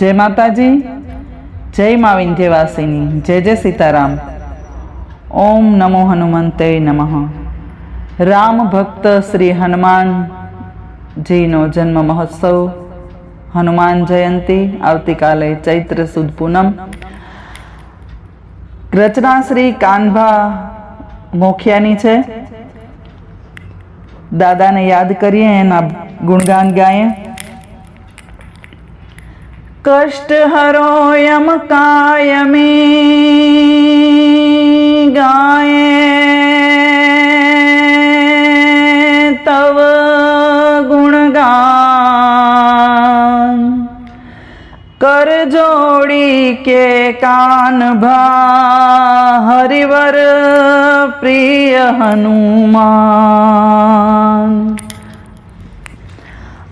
જય માતાજી. જય મા વિંધ્યવાસિની. જય જય સીતારામ. ઓમ નમો હનુમંતે નમઃ. રામ ભક્ત શ્રી હનુમાનજીનો જન્મ મહોત્સવ. હનુમાન જયંતી આવતીકાલે ચૈત્ર સુદ પૂનમ. રચના શ્રી કાનભા મોખિયાની છે. દાદાને યાદ કરીએ એના ગુણગાન ગાઈએ. કાયમી ગાયે તવ ગુણગાન કર જોડી કે કાન ભા હરિવર પ્રિય હનુમાન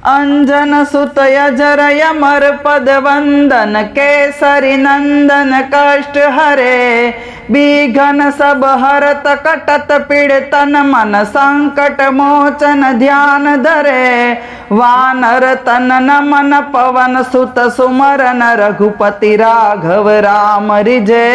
અંજન સુતય જરય મર પદ વંદન કેસરી નંદન કષ્ટ હરે. બીઘન સબ હરત કટત પીડતન મન સંકટ મોચન ધ્યાન ધરે. વાનર તન નમન પવન સુત સુમરન રઘુપતિ રાઘવ રામ રીજે.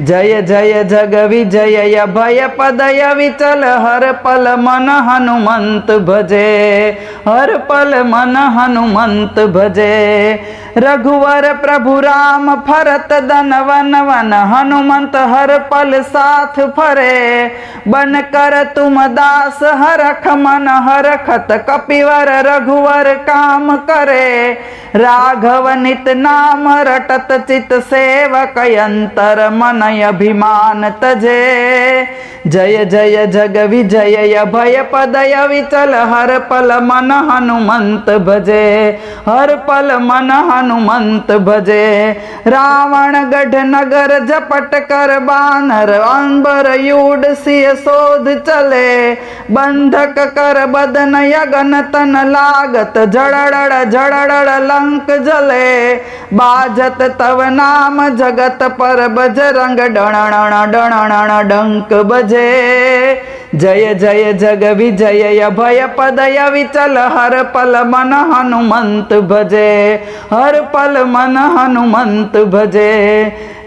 જય જય જગ વિજય ભય પદય વિચલ, હર પલ મન હનુમંત ભજે, હર પલ મન હનુમંત ભજે. રઘુવર પ્રભુ રામ ફરત દન વન વન, હનુમંત હર પલ સાથ ફરે. બન કર તુમ દાસ હરખ મન, હરખત કપિવર રઘુવર કામ કરે. રાઘવ નિત નામ રટત ચિત સેવક અંતર મન અભિમાન તજે જય જય જગ વિજય ભય પદય વિચલ, હર પલ મન હનુમંત ભજે, હર પલ મન હનુમંત ભજે. રાવણ ગઢ નગર ઝપટ કર બાનર, અંબર યુડ સિંહ શોધ ચલે. બંધક કર બદન યગન તન લાગત જળડ જળડ લંક જલે. બાજત તવ નામ જગત પર બજરંગ ડણણ ડણણ, ડંક બજે જય જય જગ વિજય ભય પદય વિચલ હર પલ મન હનુમંત ભજે હર પલ મન હનુમંત ભજે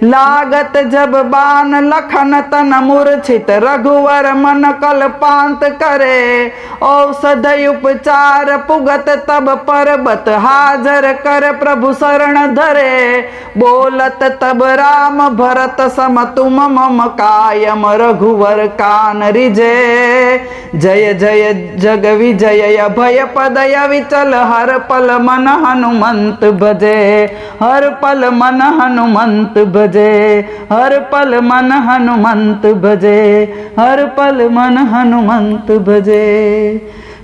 લાગત જબ બાન લખન તન મૂર્છિત રઘુવર મન કલ્પાંત કરે. ઔષધ ઉપચાર પુગત તબ પરબત હાજર કર પ્રભુ શરણ ધરે. બોલત તબ રામ ભરત સમ તુમ મમ કાયમ રઘુવર કાન રીજે. જય જય જગ વિજય ભય પદય વિચલ હર પલ મન હનુમંત ભજે, હર પલ મન હનુમંત ભજે, હર પલ મન હનુમંત ભજે, હર પલ મન હનુમંત ભજે.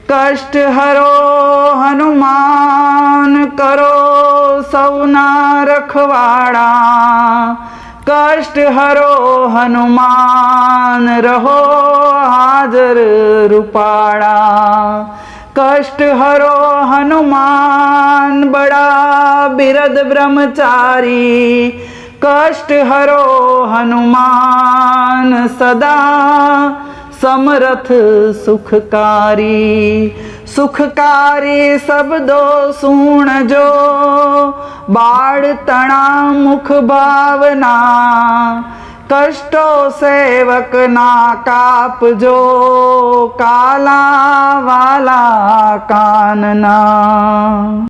કષ્ટ હરો હનુમાન, કરો સૌના રખવાડા. કષ્ટ હરો હનુમાન, રહો હાજર રૂપાળા. કષ્ટ હરો હનુમાન બડા બિરદ બ્રહ્મચારી. કષ્ટ હરો હનુમાન સદા, સમરથ સુખકારી. સુખકારી શબ્દો સુણજો, બાળ તણા મુખ ભાવના. કષ્ટો સેવકના કાપજો કાલા વાલા કાનના.